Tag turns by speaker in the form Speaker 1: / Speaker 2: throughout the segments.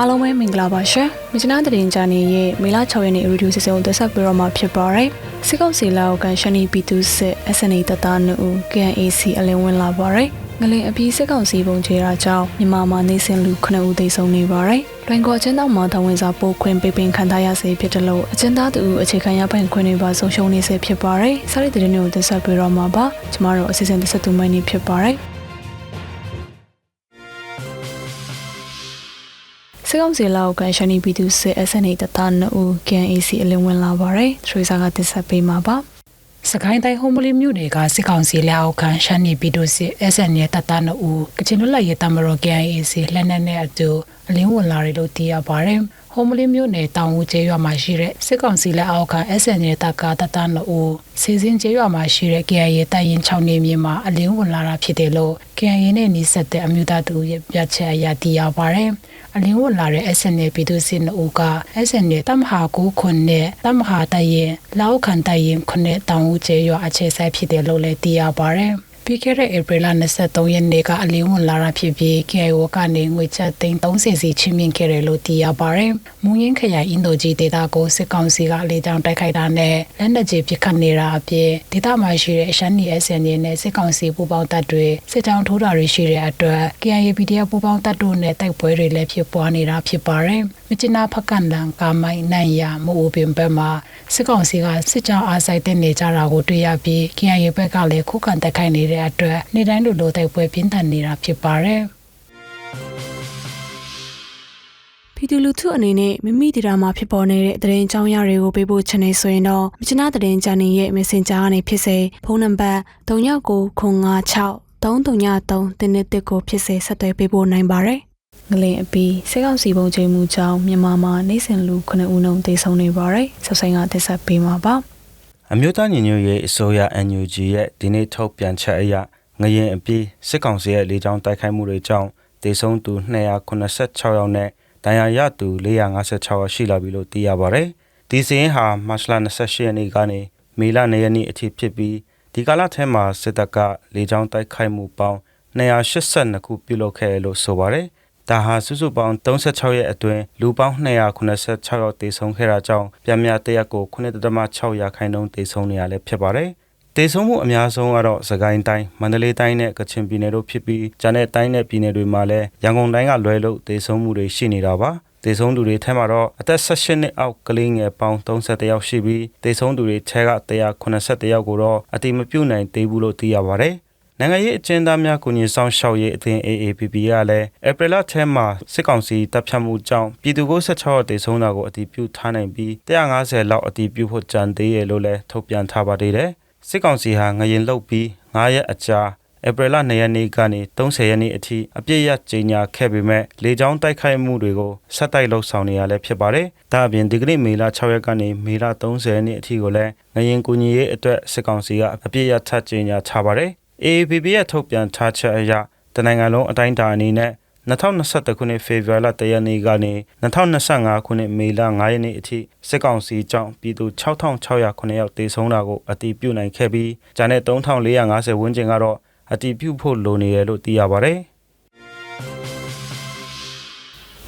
Speaker 1: အားလုံးပဲမင်္ဂလာပါရှင်။မြချနာတရင်ဂျာနေရဲ့မေလ6ရက်နေ့ရေဒီယိုစီစဉ်ကိုတက်ဆက်ပြီးတော့မှဖြစ်ပါရယ်။စစ်ကောက်စီလာကိုကန်ရှနီပီတူစစ် SNA တတနူ KNAC အလင်းဝင်လာပါရယ်။ငလင်အပြီးစစ်ကောင်စီပုံချေတာကြောင့်မြန်မာမှာနေစဉ်လူ9ဦးသေဆုံးနေပါရယ်။လွင်ကောအချင်းတော်မှာတဝန်စာပို့ခွင့်ပေးပင်ခံထားရစေဖြစ်တယ်လို့အချင်းသားတူအခြေခံရပိုင်ခွင့်တွေပါဆုံးရှုံးနေစေဖြစ်ပါရယ်။စာရီတရင်ကိုတက်ဆက်ပြီးတော့မှာပါ။ကျမတို့အစီအစဉ်တက်ဆက်သူမိုင်းနေဖြစ်ပါရယ်။ စကောင်းစီလောက်ကန်ရှနီပီတူစစ် SNA တတနဦး KNAC အလင်းဝင်လာပါရယ်ထရီစာကတက်ဆက်ပေးမှာပါ
Speaker 2: စကိုင်းတိုင်းဟိုမလီမြို့နယ်ကစစ်ကောင်စီလက်အောက်ခံရှမ်းနီပီတိုစစ် SN ရဲ့တပ်သား2ဦးကချင်လွတ်လပ်ရေးတမတော် KIAC လက်နက်နဲ့အတူအလင်းဝင်လာတယ်လို့သိရပါတယ်။ဟိုမလီမြို့နယ်တောင်ဦးကျေးရွာမှာရှိတဲ့စစ်ကောင်စီလက်အောက်ခံ SN ရဲ့တပ်ကတပ်သား2ဦးစီစဉ်ကျေးရွာမှာရှိတဲ့ KIA တပ်ရင်6နေမြေမှာအလင်းဝင်လာတာဖြစ်တယ်လို့ KIA နဲ့နှိစက်တဲ့အမျိုးသားတို့ရဲ့ပြချက်အရသိရပါတယ်။ အလင်းဝင်လာတဲ့ SN ရဲ့ပြည်သူစစ်2ဦးက SN ရဲ့တမဟာ9ခွန်းနဲ့တမဟာတပ်ရင်လောက်ခံတပ်ရင်ခုနှစ်တောင်ဦးကျေးရွာအခြေစိုက်ဖြစ်တယ်လို့လည်းသိရပါတယ်။ ပြီးခဲ့တဲ့ဧပြီလ23ရက်နေ့ကအလင်းဝင်လာတာဖြစ်ပြီး KIO ကနေငွေချက်သိန်း30စီချင်းမြင့်ခဲ့တယ်လို့သိရပါတယ်။မူရင်းခရိုင်အင်ဒိုဂျီဒေတာကိုစစ်ကောင်စီကအလေးတောင်တိုက်ခိုက်တာနဲ့လက်နက်ကြီးပစ်ခတ်နေတာအပြင်ဒေတာမှာရှိတဲ့ရှမ်းနီ SN နဲ့စစ်ကောင်စီပူးပေါင်းတပ်တွေစစ်ကြောင်းထိုးတာတွေရှိတဲ့အတွက် KIA PDF ပူးပေါင်းတပ်တို့နဲ့တိုက်ပွဲတွေလည်းဖြစ်ပွားနေတာဖြစ်ပါတယ်။မြချနာဖက်ကန်လန်ကာမိုင်နိုင်ရမအိုပင်ဘက်မှာစစ်ကောင်စီကစစ်ကြောင်းအားစိုက်တဲ့နေကြတာကိုတွေ့ရပြီး KIA ဘက်ကလည်းခုခံတိုက်ခိုက်နေတဲ့အတွက်နေတိုင်းလိုလိုတိုက်ပွဲပြင်းထန်နေတာဖြစ်ပါတယ်။
Speaker 1: ပြည်သူလူထုအနေနဲ့မိမိဒေတာမှာဖြစ်ပေါ်နေတဲ့သတင်းအကြောင်းအရာတွေကိုပေးဖို့ချင်နေဆိုရင်တော့မြချနာသတင်းချန်နယ်ရဲ့ Messenger ကနေဖြစ်စေဖုန်းနံပါတ်39956333တင်းတစ်ကိုဖြစ်စေဆက်သွယ်ပေးဖို့နိုင်ပါတယ်။ငလင်အပီစိတ်ကောက်စီပုံချိန်မှုကြောင့်မြန်မာမှာနေစဉ်လူ9ဦးနှုန်းသေဆုံးနေပါတယ်။ဆက်ဆိုင်ကတက်ဆက်ပေးမှာပါ။
Speaker 3: အမျိုးသားညီညွတ်ရေးအစိုးရ NUG ရဲ့ဒီနေ့ထုတ်ပြန်ချက်အရငရင်အပြီးစစ်ကောင်စီရဲ့လေကြောင်းတိုက်ခိုက်မှုတွေကြောင့်ဒေဆုံးသူ286ယောက်နဲ့ဒဏ်ရာရသူ456ယောက်ရှိလာပြီလို့သိရပါတယ်။ဒီစီရင်ဟာမတ်လ28ရက်နေ့ကနေမေလ2ရက်နေ့အထိဖြစ်ပြီးဒီကာလထဲမှာစစ်တပ်ကလေကြောင်းတိုက်ခိုက်မှုပေါင်း282ခုပြုလုပ်ခဲ့တယ်လို့ဆိုပါတယ်။ ဒါဟာစုစုပေါင်း36ရက်အတွင်းလူပေါင်း286ယောက်တေဆုံးခဲ့တာကြောင့်ပြန်မြတရက်ကို9.6ရာခိုင်နှုန်းတေဆုံးနေရလဲဖြစ်ပါတယ်။တေဆုံးမှုအများဆုံးကတော့စကိုင်းတိုင်းမန္တလေးတိုင်းနဲ့ကချင်ပြည်နယ်တို့ဖြစ်ပြီးကျန်တဲ့တိုင်းနဲ့ပြည်နယ်တွေမှာလည်းရန်ကုန်တိုင်းကလွဲလို့တေဆုံးမှုတွေရှိနေတာပါ။တေဆုံးသူတွေထဲမှာတော့အသက်18နှစ်အောက်ကလေးငယ်ပေါင်း31ယောက်ရှိပြီးတေဆုံးသူတွေထဲက181ယောက်ကိုတော့အတိမပြုတ်နိုင်သေးဘူးလို့သိရပါတယ်။ နိုင်ငံရေးအကျဉ်းသားများကုညီဆောင်ရှောက်ရေးအသင်း AAPP ကလည်းဧပြီလထဲမှာစစ်ကောင်စီတပ်ဖြတ်မှုကြောင့်ပြည်သူ့ကို16ရောက်တေဆုံးတာကိုအတည်ပြုထားနိုင်ပြီး150လောက်အတည်ပြုဖို့ကြံသေးရလို့လည်းထုတ်ပြန်ထားပါသေးတယ်။စစ်ကောင်စီဟာငရင်လုတ်ပြီး9ရက်အကြာဧပြီလ2ရက်နေ့ကနေ30ရက်နေ့အထိအပြည့်ရကြေညာခဲ့ပေမဲ့လေကြောင်းတိုက်ခိုက်မှုတွေကိုဆက်တိုက်လှုပ်ဆောင်နေရလဲဖြစ်ပါတယ်။ဒါအပြင်ဒီကနေ့မေလ6ရက်ကနေမေလ30ရက်နေ့အထိကိုလည်းငရင်ကူညီရေးအတွက်စစ်ကောင်စီကအပြည့်ရထပ်ကြေညာထားပါတယ်။ AAPP ရဲ့ထုတ်ပြန်ထားချက်အရတနိုင်ငံလုံးအတိုင်းအတာအနေနဲ့2021ခုနှစ်ဖေဖော်ဝါရီလ1ရက်နေ့ကနေ2025ခုနှစ်မေလ9ရက်နေ့အထိစစ်ကောင်စီကြောင့်ပြည်သူ6600ယောက်တေဆုံးတာကိုအတည်ပြုနိုင်ခဲ့ပြီးကျန်တဲ့3450ဝန်းကျင်ကတော့အတည်ပြုဖို့လိုနေတယ်လို့သိရပါတယ်။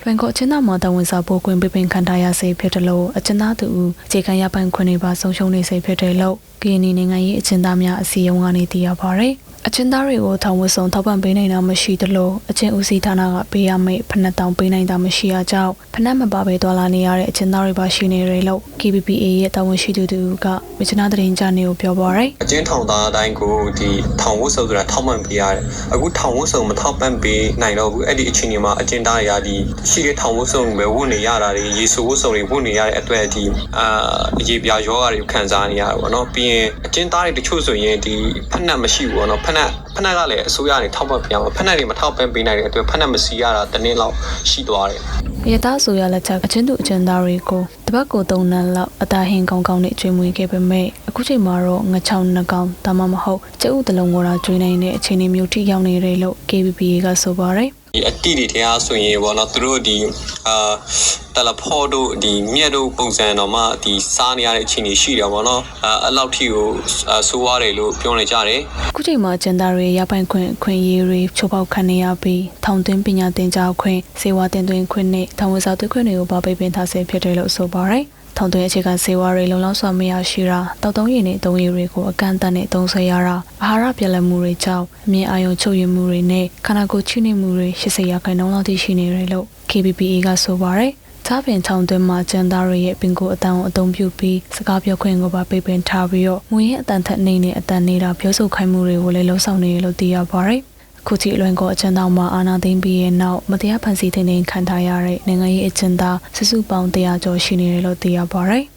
Speaker 1: လွင်ကိုအချင်းသားမှာတဝန်စာပို့ခွင့်ပေးပင်ခံထားရစေဖြစ်တယ်လို့အချင်းသားသူအခြေခံရပိုင်ခွင့်တွေပါဆုံးရှုံးနေစေဖြစ်တယ်လို့ကရင်နိုင်ငံရေးအချင်းသားများအစည်းအရုံးကနေသိရပါဗျ။ အချင်းသားတွေကိုထောင်ဝဆုံထောက်ပံ့ပေးနိုင်တာမရှိသလိုအချင်းဦးစီးဌာနကပေးရမယ့်ဖနက်တောင်ပေးနိုင်တာမရှိအကြောင်းဖနက်မပါပဲတော်လာနေရတဲ့အချင်းသားတွေပါရှိနေတယ်လို့ KPPA ရဲ့တာဝန်ရှိသူတူကမြချနာသတင်းကြားနေကိုပြောပါရယ်
Speaker 4: အကျဉ်းထောင်သားအတိုင်းကိုဒီထောင်ဝတ်စုံဆိုတာထောက်ပံ့ပေးရတယ်အခုထောင်ဝတ်စုံမထောက်ပံ့ပေးနိုင်တော့ဘူးအဲ့ဒီအချိန်ဒီမှာအကျဉ်းသားတွေကဒီရှိတဲ့ထောင်ဝတ်စုံပဲဝတ်နေရတာတွေရေဆိုဝတ်စုံတွေဝတ်နေရတဲ့အတွက်ဒီအာအရေးပြာယောဂါတွေခံစားနေရတယ်ပေါ့နော်ပြီးရင်အကျဉ်းသားတွေတချို့ဆိုရင်ဒီဖက်နှက်မရှိဘူးပေါ့နော်ဖက်နှက်ဖက်နှက်ကလည်းအစိုးရတွေထောက်ပံ့ပေးရမှာဖက်နှက်တွေမထောက်ပံ့ပေးနိုင်တဲ့အတွက်ဖက်နှက်မစီရတာတစ်နေ့လောက်ရှိသွားတယ်
Speaker 1: ရတာဆိုရလက်ချက်အချင်းသူအချင်းသားတွေကိုတပတ်ကို၃နန်းလောက်အသာဟင်ကောင်းကောင်းနဲ့ကျွေးမွေးခဲ့ပေမဲ့အခုချိန်မှာတော့ငချောင်းနှကောင်ဒါမှမဟုတ်ကျုပ်တလုံးကိုတော့ကျွေးနိုင်တဲ့အခြေအနေမျိုးထိရောက်နေတယ်လို့ KPPA ကဆိုပါရယ်
Speaker 4: ဒီအတိတွေတရားဆိုရင်ပေါ့နော်သူတို့ဒီအာတယ်လီဖော့တို့ဒီမြက်တို့ပုံစံတော့မှဒီစားနေရတဲ့အခြေအနေရှိတယ်ပေါ့နော်အာအဲ့လောက်ထိကိုအာဆိုးရတယ်လို့ပြောနေကြတယ်
Speaker 1: အခုချိန်မှာကျန်သားတွေရပိုင်ခွင့်အခွင့်အရေးတွေချိုးဖောက်ခံနေရပြီးထောင်သွင်းပညာသင်ကြားခွင့်စေဝါတင်သွင်းခွင့်နဲ့ထောင်ဝင်စာသွင်းခွင့်တွေကိုဗပိတ်ပင်ထားဆဲဖြစ်တယ်လို့ဆိုပါရယ် ထောင်သွင်းအခြေခံစေဝါတွေလုံလောက်စွာမရရှိတာတောက်တုံးရည်နဲ့တုံးရည်တွေကိုအကန့်အသတ်နဲ့သုံးဆွဲရတာအာဟာရပြက်လက်မှုတွေကြောင့်အမြင်အာရုံချုပ်ရမှုတွေနဲ့ခန္ဓာကိုယ်ချိနေမှုတွေ80ရာခိုင်နှုန်းလောက်ထိရှိနေတယ်လို့ KBPA ကဆိုပါရယ်သားပင်ချောင်းတွင်းမှာကျန်သားတွေရဲ့ပင်ကိုအတန်ကိုအသုံးပြုပြီးစကားပြောခွင့်ကိုပါပိတ်ပင်ထားပြီးတော့ငွေရဲ့အတန်ထက်နေနဲ့အတန်နေတာပြောဆိုခိုင်းမှုတွေကိုလည်းလှုံ့ဆော်နေရလို့သိရပါတယ်။အ ခုချိန်အလွန်ကအကျဉ်းသားမှာအာနာသိမ့်ပြီးရဲ့နောက်မတရားဖန်ဆီးထိန်ထိန်ခံထားရတဲ့နိုင်ငံရေးအကျဉ်းသားစုစုပေါင်း100ကျော်ရှိနေတယ်လို့သိရပါတယ်။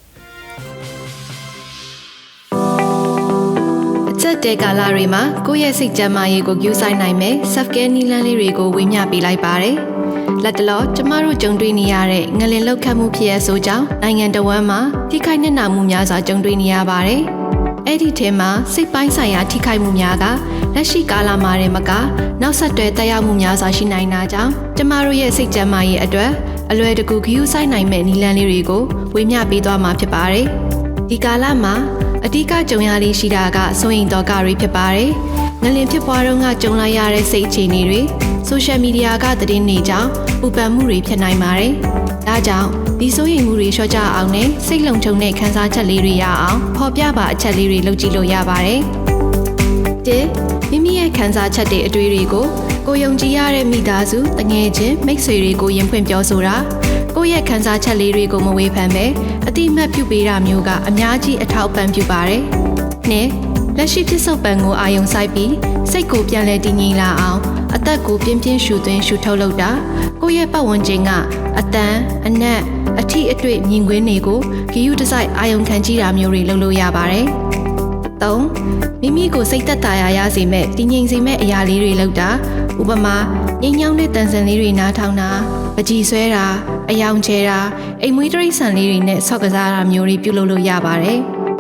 Speaker 5: အချက်တဲကာလတွေမှာကိုယ့်ရဲ့စိတ်ကြမ်းမာရေးကိုကြိုးဆိုင်နိုင်မယ် self care နည်းလမ်းလေးတွေကိုဝေမျှပေးလိုက်ပါတယ်။လက်တလောကျမတို့ကြုံတွေ့နေရတဲ့ငလင်လောက်ခတ်မှုဖြစ်ရဆိုကြောင့်နိုင်ငံတော်ဝန်မှာထိခိုက်နှက်နာမှုများစွာကြုံတွေ့နေရပါတယ်။ အဲ့ဒီထဲမှာစိတ်ပိုင်းဆိုင်ရာထိခိုက်မှုများကလက်ရှိကာလမှာတည်းမကနောက်ဆက်တွဲတက်ရောက်မှုများစွာရှိနိုင်တာကြောင့်ကျမတို့ရဲ့စိတ်ကြမ်းမာရေးအတွက်အလွယ်တကူဂရုစိုက်နိုင်မဲ့နည်းလမ်းလေးတွေကိုဝေမျှပေးသွားမှာဖြစ်ပါတယ်။ဒီကာလမှာအဓိကကြုံရလေးရှိတာကစိုးရင်တော့ကတွေဖြစ်ပါတယ်။ငလင်ဖြစ်ပွားတော့ကကြုံလိုက်ရတဲ့စိတ်အခြေအနေတွေ ဆိုရှယ်မီဒီယာကသတင်းတွေကြောင့်ပူပန်မှုတွေဖြစ်နိုင်ပါတယ်။ဒါကြောင့်ဒီစိုးရင်မှုတွေလျှော့ချအောင်နဲ့စိတ်လုံခြုံတဲ့ခံစားချက်လေးတွေရအောင်ဖော်ပြပါအချက်လေးတွေလုပ်ကြည့်လို့ရပါတယ်။တစ်မိမိရဲ့ခံစားချက်တွေအတွေ့တွေကိုကိုယုံကြည်ရတဲ့မိသားစုတငယ်ချင်းမိတ်ဆွေတွေကိုရင်ဖွင့်ပြောဆိုတာကိုယ့်ရဲ့ခံစားချက်လေးတွေကိုမဝေဖန်ပဲအတိအမှတ်ပြုပေးတာမျိုးကအများကြီးအထောက်ပံ့ပြုပါတယ်။နှစ်လက်ရှိဖြစ်စုပ်ပံကိုအာယုံစိုက်ပြီးစိတ်ကိုပြန်လဲတည်ငြိမ်လာအောင် အသက်ကိုပြင်းပြင်းရှူသွင်းရှူထုတ်လုပ်တာကိုယ့်ရဲ့ပတ်ဝန်းကျင်ကအတန်အနက်အထီအတွေ့မြင်ကွင်းတွေကိုဂီယူတစိုက်အာယုံခံကြည့်တာမျိုးတွေလုပ်လို့ရပါတယ်။၃မိမိကိုစိတ်သက်သာရာရစေမဲ့တည်ငြိမ်စေမဲ့အရာလေးတွေလုပ်တာဥပမာငိမ့်ညောင်းတဲ့တန်စင်လေးတွေနားထောင်တာပကြီးဆွဲတာအယောင်ချဲတာအိမ်မွေးတရိတ်ဆန်လေးတွေနဲ့ဆော့ကစားတာမျိုးတွေပြုလုပ်လို့ရပါတယ်။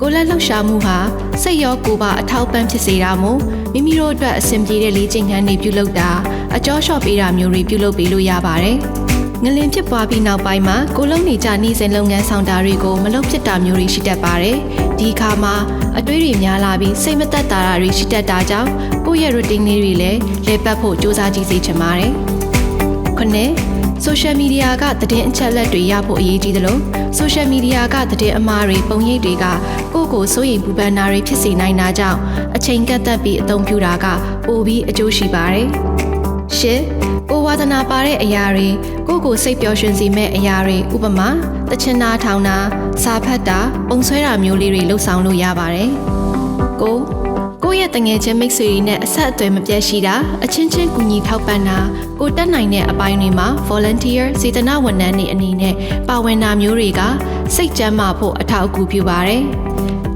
Speaker 5: ကိုယ်လက်လှုပ်ရှားမှုဟာစိတ်ရောကိုယ်ပါအထောက်ပံ့ဖြစ်စေတာမို့မိမိတို့အတွက်အဆင်ပြေတဲ့လေ့ကျင့်ခန်းတွေပြုလုပ်တာအကျော်လျှော့ပေးတာမျိုးတွေပြုလုပ်ပေးလို့ရပါတယ်။ငလင်ဖြစ်ပွားပြီးနောက်ပိုင်းမှာကိုလုံးနေကြနေစဉ်လုပ်ငန်းဆောင်တာတွေကိုမလုပ်ဖြစ်တာမျိုးတွေရှိတတ်ပါတယ်။ဒီအခါမှာအတွေးတွေများလာပြီးစိတ်မသက်သာတာတွေရှိတတ်တာကြောင့်ကိုယ့်ရဲ့ routine လေးတွေလည်းလေပတ်ဖို့စူးစမ်းကြည့်စေချင်ပါတယ်။ခုနှစ်ဆိုရှယ်မီဒီယာကသတင်းအချက်အလက်တွေရဖို့အရေးကြီးသလိုဆိုရှယ်မီဒီယာကသတင်းအမှားတွေပုံရိပ်တွေကကို ယ့်ကိုယ်စိုးရိမ်ပူပန်တာတွေဖြစ်စေနိုင်တာကြောင့်အချိန်ကန့်သက်ပြီးအသုံးပြုတာကပိုပြီးအကျိုးရှိပါတယ်။ရှစ်ကိုဝါဒနာပါတဲ့အရာတွေကိုယ့်ကိုယ်စိတ်ပျော်ရွှင်စေမဲ့အရာတွေဥပမာတချင်နာထောင်တာစာဖတ်တာပုံဆွဲတာမျိုးလေးတွေလှုပ်ဆောင်လို့ရပါတယ်။ကိုကိုယ့်ရဲ့တငယ်ချင်းမိတ်ဆွေတွေနဲ့အဆက်အသွယ်မပြတ်ရှိတာအချင်းချင်းကူညီထောက်ပံ့တာကိုတက်နိုင်တဲ့အပိုင်းတွေမှာ volunteer စေတနာဝန်ထမ်းတွေအနေနဲ့ပါဝင်တာမျိုးတွေကစိတ်ကျန်းမာဖို့အထောက်အကူပြုပါတယ်။